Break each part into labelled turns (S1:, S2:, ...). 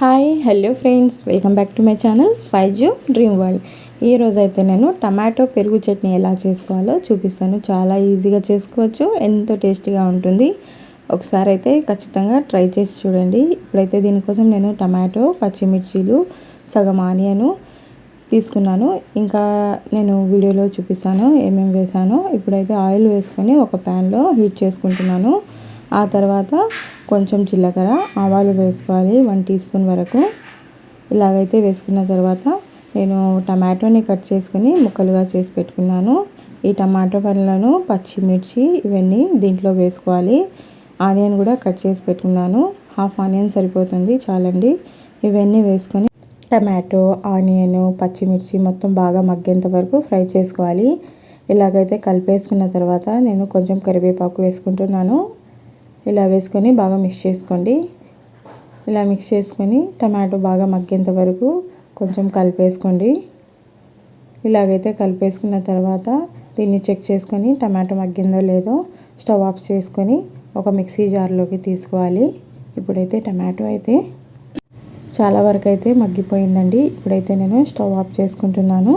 S1: Hi hello friends welcome back to my channel five zoo dream world ఈరోజు అయితే నేను tomato పెరుగు చట్నీ ఎలా చేసుకోవాలో చూపిస్తాను. చాలా ఈజీగా చేసుకోవచ్చు ఎంతో టేస్టీగా ఉంటుంది. ఒకసారి అయితే ఖచ్చితంగా ట్రై చేసి చూడండి. ఇప్పుడైతే దీనికోసం నేను టమాటో పచ్చిమిర్చీలు సగం ఆనియను తీసుకున్నాను. ఇంకా నేను వీడియోలో చూపిస్తాను ఏమేమి వేసానో. ఇప్పుడైతే ఆయిల్ వేసుకొని ఒక ప్యాన్లో హీట్ చేసుకుంటున్నాను. ఆ తర్వాత కొంచెం జీలకర్ర ఆవాలు వేసుకోవాలి వన్ టీ స్పూన్ వరకు. ఇలాగైతే వేసుకున్న తర్వాత నేను టమాటోని కట్ చేసుకుని ముక్కలుగా చేసి పెట్టుకున్నాను. ఈ టమాటో పళ్ళను పచ్చిమిర్చి ఇవన్నీ దీంట్లో వేసుకోవాలి. ఆనియన్ కూడా కట్ చేసి పెట్టుకున్నాను. హాఫ్ ఆనియన్ సరిపోతుంది చాలండి. ఇవన్నీ వేసుకొని టమాటో ఆనియన్ పచ్చిమిర్చి మొత్తం బాగా మగ్గేంత వరకు ఫ్రై చేసుకోవాలి. ఇలాగైతే కలిపేసుకున్న తర్వాత నేను కొంచెం కరివేపాకు వేసుకుంటున్నాను. ఇలా వేసుకొని బాగా మిక్స్ చేసుకోండి. ఇలా మిక్స్ చేసుకొని టమాటో బాగా మగ్గేంత వరకు కొంచెం కలిపేసుకోండి. ఇలాగైతే కలిపేసుకున్న తర్వాత దీన్ని చెక్ చేసుకొని టమాటో మగ్గిందో లేదో స్టవ్ ఆఫ్ చేసుకొని ఒక మిక్సీ జార్లోకి తీసుకోవాలి. ఇప్పుడైతే టమాటో అయితే చాలా వరకు అయితే మగ్గిపోయిందండి. ఇప్పుడైతే నేను స్టవ్ ఆఫ్ చేసుకుంటున్నాను.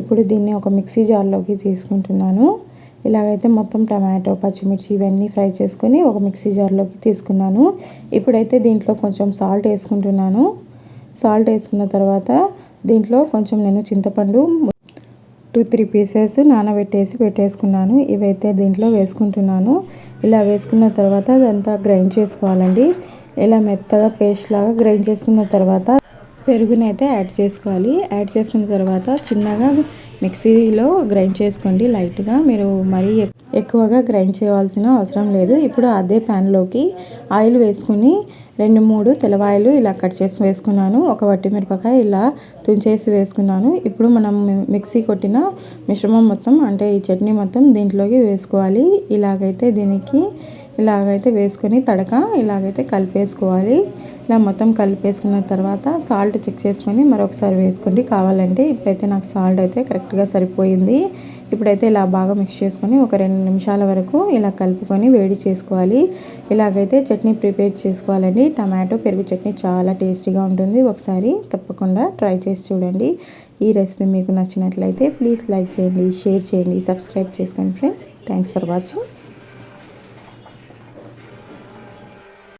S1: ఇప్పుడు దీన్ని ఒక మిక్సీ జార్లోకి తీసుకుంటున్నాను. ఇలాగైతే మొత్తం టమాటో పచ్చిమిర్చి ఇవన్నీ ఫ్రై చేసుకొని ఒక మిక్సీ జార్లోకి తీసుకున్నాను. ఇప్పుడైతే దీంట్లో కొంచెం సాల్ట్ వేసుకుంటున్నాను. సాల్ట్ వేసుకున్న తర్వాత దీంట్లో కొంచెం నేను చింతపండు టూ త్రీ పీసెస్ నానబెట్టేసి పెట్టేసుకున్నాను. ఇవైతే దీంట్లో వేసుకుంటున్నాను. ఇలా వేసుకున్న తర్వాత అదంతా గ్రైండ్ చేసుకోవాలండి. ఇలా మెత్తగా పేస్ట్ లాగా గ్రైండ్ చేసుకున్న తర్వాత పెరుగునైతే యాడ్ చేసుకోవాలి. యాడ్ చేసుకున్న తర్వాత చిన్నగా మిక్సీలో గ్రైండ్ చేసుకోండి లైట్గా. మీరు మరీ ఎక్కువగా గ్రైండ్ చేయవలసిన అవసరం లేదు. ఇప్పుడు అదే ప్యాన్లోకి ఆయిల్ వేసుకుని రెండు మూడు తెలవాయలు ఇలా కట్ చేసి వేసుకున్నాను. ఒక వట్టి మిరపకాయ ఇలా తుంచేసి వేసుకున్నాను. ఇప్పుడు మనం మిక్సీ కొట్టిన మిశ్రమం మొత్తం అంటే ఈ చట్నీ మొత్తం దీంట్లోకి వేసుకోవాలి. ఇలాగైతే దీనికి ఇలాగైతే వేసుకొని తడక ఇలాగైతే కలిపేసుకోవాలి. ఇలా మొత్తం కలిపేసుకున్న తర్వాత సాల్ట్ చెక్ చేసుకొని మరొకసారి వేసుకోండి. కావాలంటే ఇప్పుడైతే నాకు సాల్ట్ అయితే కరెక్ట్గా సరిపోయింది. ఇప్పుడైతే ఇలా బాగా మిక్స్ చేసుకొని ఒక రెండు నిమిషాల వరకు ఇలా కలుపుకొని వేడి చేసుకోవాలి. ఇలాగైతే చట్నీ ప్రిపేర్ చేసుకోవాలండి. టమాటో పెరుగు చట్నీ చాలా టేస్టీగా ఉంటుంది. ఒకసారి తప్పకుండా ట్రై చేసి చూడండి. ఈ రెసిపీ మీకు నచ్చినట్లయితే ప్లీజ్ లైక్ చేయండి షేర్ చేయండి సబ్స్క్రైబ్ చేసుకోండి ఫ్రెండ్స్. Thanks for watching.